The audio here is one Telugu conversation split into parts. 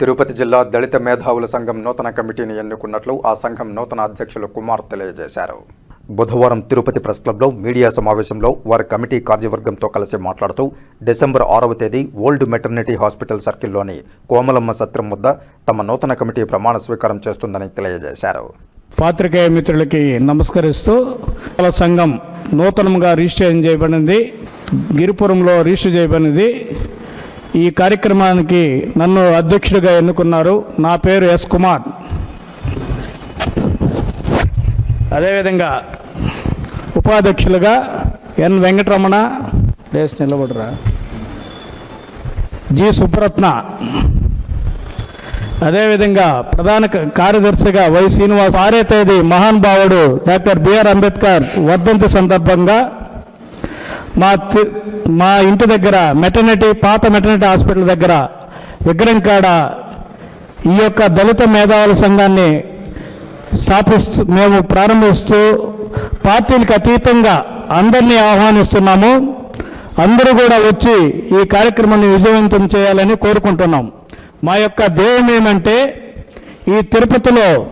తిరుపతి జిల్లా దళిత మేధావుల సంఘం నూతన కమిటీని ఎన్నుకున్నట్లు ఆ సంఘం నూతన అధ్యక్షులు కుమార్ తెలియజేశారు. బుధవారం తిరుపతి ప్రెస్ క్లబ్లో మీడియా సమావేశంలో వారి కమిటీ కార్యవర్గంతో కలిసి మాట్లాడుతూ డిసెంబర్ ఆరవ తేదీ ఓల్డ్ మెటర్నిటీ హాస్పిటల్ సర్కిల్లోని కోమలమ్మ సత్రం వద్ద తమ నూతన కమిటీ ప్రమాణ స్వీకారం చేస్తుందని తెలియజేశారు. పాత్రికేయ మిత్రులకి నమస్కరిస్తూ వాళ్ళ సంఘం నూతనంగా రిజిస్ట్రేషన్ చేయబడింది. గిరిపురంలో రిజిస్టర్ చేయబడింది. ఈ కార్యక్రమానికి నన్ను అధ్యక్షుడిగా ఎన్నుకున్నారు. నా పేరు ఎస్ కుమార్. అదేవిధంగా ఉపాధ్యక్షులుగా ఎన్ వెంకటరమణ. లేచి నిలబడరా. జి సుబ్రత్న. అదేవిధంగా ప్రధాన కార్యదర్శిగా వై శ్రీనివాస్. ఆరే తేదీ మహాన్ భావుడు డాక్టర్ బిఆర్ అంబేద్కర్ వర్ధంతి సందర్భంగా మా తి- మా ఇంటి దగ్గర మెటర్నిటీ పాత మెటర్నిటీ హాస్పిటల్ దగ్గర విగ్రహం కాడ ఈ యొక్క దళిత మేధావుల సంఘాన్ని స్థాపిస్తూ మేము ప్రారంభిస్తూ పార్టీలకు అతీతంగా అందరినీ ఆహ్వానిస్తున్నాము. అందరూ కూడా వచ్చి ఈ కార్యక్రమాన్ని విజయవంతం చేయాలని కోరుకుంటున్నాం. మా యొక్క ధ్యేయం ఏమంటే ఈ తిరుపతిలో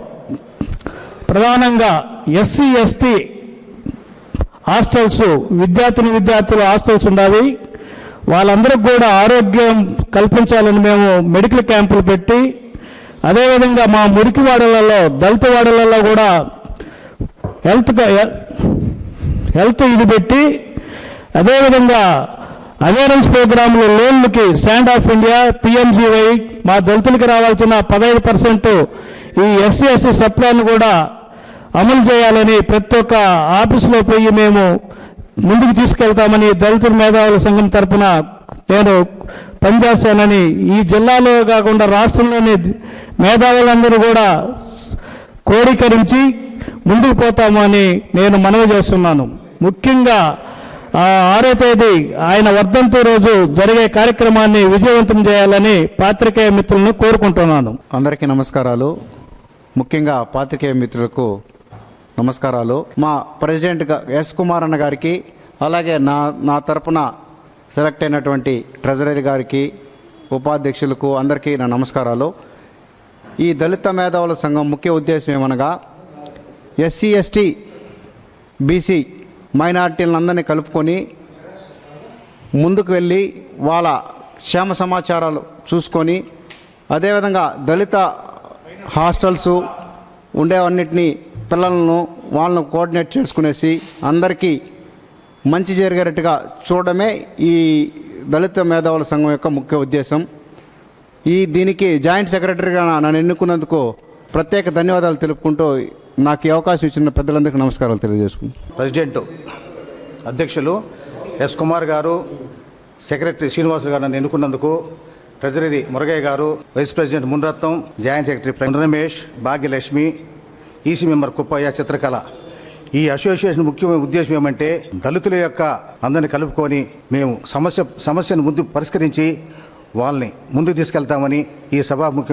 ప్రధానంగా ఎస్సీ ఎస్టీ హాస్టల్స్ విద్యార్థిని విద్యార్థులు హాస్టల్స్ ఉండాలి. వాళ్ళందరికి కూడా ఆరోగ్యం కల్పించాలని మేము మెడికల్ క్యాంపులు పెట్టి అదేవిధంగా మా మురికి వాడలలో దళిత వాడలలో కూడా హెల్త్ హెల్త్ ఇది పెట్టి అదేవిధంగా అవేరెన్స్ ప్రోగ్రాంలు లోన్లకి స్టాండ్ ఆఫ్ ఇండియా పిఎంజీవై మా దళితులకి రావాల్సిన పదహైదు పర్సెంట్ ఈ ఎస్సీ ఎస్టీ సప్లాన్ కూడా అమలు చేయాలని ప్రతి ఒక్క ఆఫీసులో పోయి మేము ముందుకు తీసుకెళ్తామని దళితుల మేధావుల సంఘం తరపున నేను పనిచేస్తానని ఈ జిల్లాలో కాకుండా రాష్ట్రంలోని మేధావులందరూ కూడా కోరీకరించి ముందుకు పోతామని నేను మనవి చేస్తున్నాను. ముఖ్యంగా ఆరో తేదీ ఆయన వర్ధంతి రోజు జరిగే కార్యక్రమాన్ని విజయవంతం చేయాలని పాత్రికేయ మిత్రులను కోరుకుంటున్నాను. అందరికీ నమస్కారాలు. ముఖ్యంగా పాత్రికేయ మిత్రులకు నమస్కారాలు. మా ప్రెసిడెంట్ ఎస్ కుమార్ అన్న గారికి అలాగే నా నా తరపున సెలెక్ట్ అయినటువంటి ట్రెజరీ గారికి ఉపాధ్యక్షులకు అందరికీ నా నమస్కారాలు. ఈ దళిత మేధావుల సంఘం ముఖ్య ఉద్దేశం ఏమనగా ఎస్సీ ఎస్టీ బీసీ మైనార్టీలందరినీ కలుపుకొని ముందుకు వెళ్ళి వాళ్ళ క్షేమ సమాచారాలు చూసుకొని అదేవిధంగా దళిత హాస్టల్స్ ఉండేవన్నిటినీ పిల్లలను వాళ్ళను కోఆర్డినేట్ చేసుకునేసి అందరికీ మంచి జరిగేటట్టుగా చూడడమే ఈ దళిత మేధావుల సంఘం యొక్క ముఖ్య ఉద్దేశం. ఈ దీనికి జాయింట్ సెక్రటరీగా నన్ను ఎన్నుకున్నందుకు ప్రత్యేక ధన్యవాదాలు తెలుపుకుంటూ నాకు ఈ అవకాశం ఇచ్చిన పెద్దలందరికీ నమస్కారాలు తెలియజేసుకుంటాను ప్రెసిడెంట్ అధ్యక్షులు ఎస్ కుమార్ గారు సెక్రటరీ శ్రీనివాసులు గారు నన్ను ఎన్నుకున్నందుకు treasury Muragayya garu vice president Munratnam joint secretary Ramesh Bhagyalakshmi EC member Kuppayya Chitrakala. ఈ అసోసియేషన్ ముఖ్యమైన ఉద్దేశం ఏమంటే దళితుల యొక్క అందరిని కలుపుకొని మేము సమస్య సమస్యను ముందు పరిష్కరించి వాళ్ళని ముందుకు తీసుకెళ్తామని ఈ సభాముఖ్యంగా